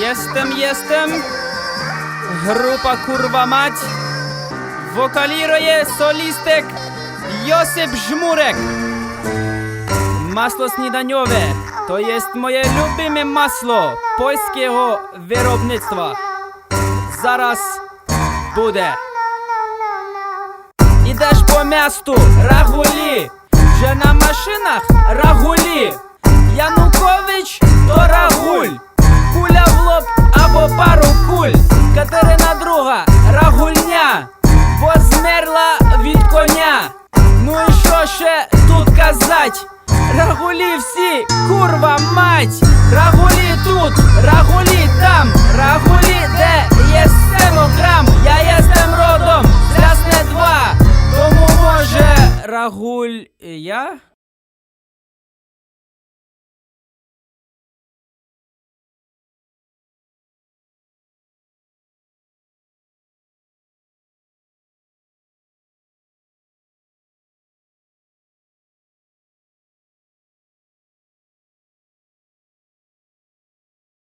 Jestem, jestem. Grupa kurwa mać. Wokaliruje solistek Josip Żmurek. Masło śniadaniowe to jest moje lubiме masło polskiego wyrobnictwa. Zaraz буде. Ідеш по місту, рагулі, вже на машинах рагулі. Куль. Катерина друга, рагульня, бо змерла від коня. Ну і що ще тут казать? Рагулі всі, курва мать! Рагулі тут, рагулі там, рагулі де є стенограм, я єстем родом з Рясне 2, тому може рагуль я?